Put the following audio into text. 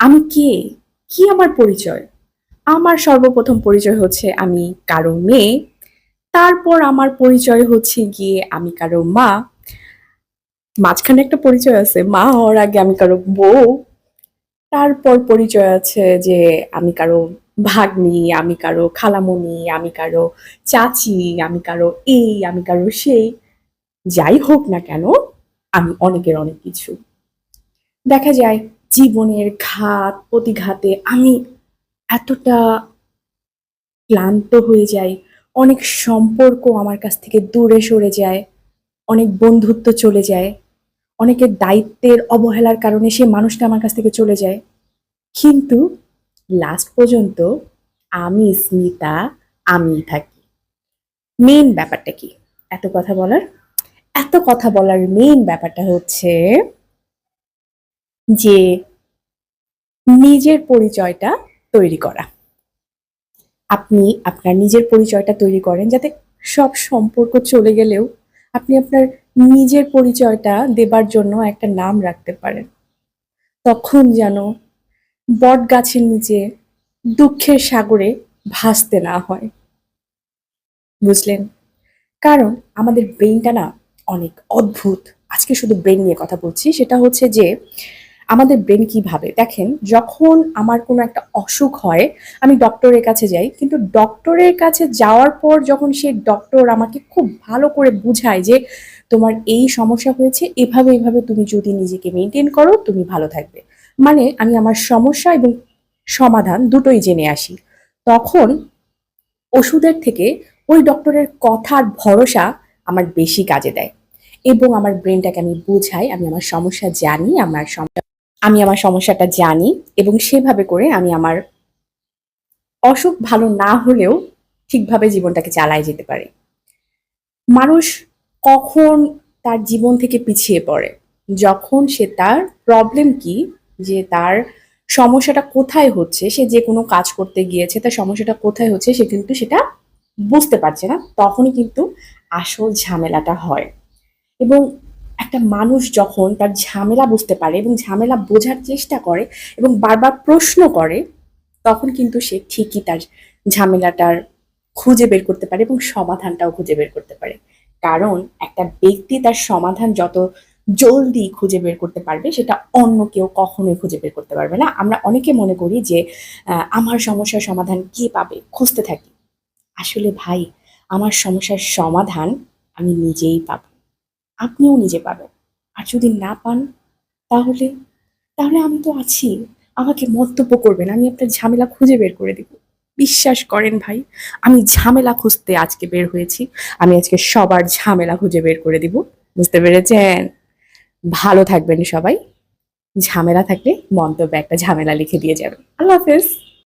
আমি কে? কি আমার পরিচয়? আমার সর্বপ্রথম পরিচয় হচ্ছে আমি কারও মেয়ে। তারপর আমার পরিচয় হচ্ছে গিয়ে আমি কারও মা। মাঝখানে একটা পরিচয় আছে, মা হওয়ার আগে আমি কারও বউ। তারপর পরিচয় আছে যে আমি কারও ভাগ্নি, আমি কারও খালামণি আমি কারও চাচি, আমি কারও এই, আমি কারও সেই। যাই হোক না কেন, আমি অনেকের অনেক কিছু। দেখা যায় জীবনের ঘাত, প্রতিঘাতে আমি এতটা ক্লান্ত হয়ে যাই। অনেক সম্পর্ক আমার কাছ থেকে দূরে সরে যায়। অনেক বন্ধুত্ব চলে যায়। অনেকের দায়িত্বের অবহেলার কারণে সে মানুষটা আমার কাছ থেকে চলে যায়। কিন্তু লাস্ট পর্যন্ত আমি স্মিতা, আমি থাকি। মেইন ব্যাপারটা কি? এত কথা বলার? এত কথা বলার মেইন ব্যাপারটা হচ্ছে যে নিজের পরিচয়টা তৈরি করা। আপনি আপনার নিজের পরিচয়টা তৈরি করেন যাতে সব সম্পর্ক চলে গেলেও আপনি আপনার নিজের পরিচয়টা দেবার জন্য একটা নাম রাখতে পারেন। তখন যেন বট গাছের নিচে দুঃখের সাগরে ভাসতে না হয়। বুঝলেন? কারণ আমাদের ব্রেনটা না অনেক অদ্ভুত। আজকে শুধু ব্রেন নিয়ে কথা বলছি, সেটা হচ্ছে যে আমাদের ব্রেন কি ভাবে? দেখেন, যখন আমার কোনো একটা অসুখ হয়, আমি ডক্টরের কাছে যাই, কিন্তু ডক্টরের কাছে যাওয়ার পর যখন সেই ডক্টর আমাকে খুব ভালো করে বুঝায় যে, তোমার এই সমস্যা হয়েছে, এভাবে এভাবে তুমি যদি নিজেকে মেনটেন করো, তুমি ভালো থাকবে। মানে আমি আমার সমস্যা এবং সমাধান দুটোই জেনে আসি। তখন ওষুধের থেকে ওই ডক্টরের কথার ভরসা আমার বেশি কাজে দেয় এবং আমার ব্রেনটাকে আমি বুঝাই, আমি আমার সমস্যা জানি, আমার সমস্যা আমি আমার সমস্যাটা জানি এবং সেভাবে করে আমি আমার অসুখ ভালো না হলেও ঠিকভাবে জীবনটাকে চালায় যেতে পারি। মানুষ কখন তার জীবন থেকে পিছিয়ে পড়ে? যখন সে তার প্রবলেম কি? যে তার সমস্যাটা কোথায় হচ্ছে? সে যে কোনো কাজ করতে গিয়েছে, তার সমস্যাটা কোথায় হচ্ছে? সে কিন্তু সেটা বুঝতে পারছে না। তখনই কিন্তু আসল ঝামেলাটা হয়। এবং একটা মানুষ যখন তার ঝামেলা বুঝতে পারে এবং ঝামেলা বোঝার চেষ্টা করে এবং বারবার প্রশ্ন করে, তখন কিন্তু সে ঠিকই তার ঝামেলাটার খুঁজে বের করতে পারে এবং সমাধানটাও খুঁজে বের করতে পারে। কারণ একটা ব্যক্তি তার সমাধান যত জলদি খুঁজে বের করতে পারবে, সেটা অন্য কেউ কখনোই খুঁজে বের করতে পারবে না। আমরা অনেকে মনে করি যে আমার সমস্যার সমাধান কে পাবে? খুঁজতে থাকি। আসলে ভাই, আমার সমস্যার সমাধান আমি নিজেই পাবো। আপনিও নিজে পাবেন। আর যদি না পান, তাহলে তাহলে আমি তো আছি। আমাকে মন্তব্য করবেন, আমি আপনার ঝামেলা খুঁজে বের করে দিব। বিশ্বাস করেন ভাই, আমি ঝামেলা খুঁজতে আজকে বের হয়েছি। আমি আজকে সবার ঝামেলা খুঁজে বের করে দিব। বুঝতে পেরেছেন? ভালো থাকবেন সবাই। ঝামেলা থাকলে মন্তব্যে একটা ঝামেলা লিখে দিয়ে যাবেন। আল্লাহ হাফেজ।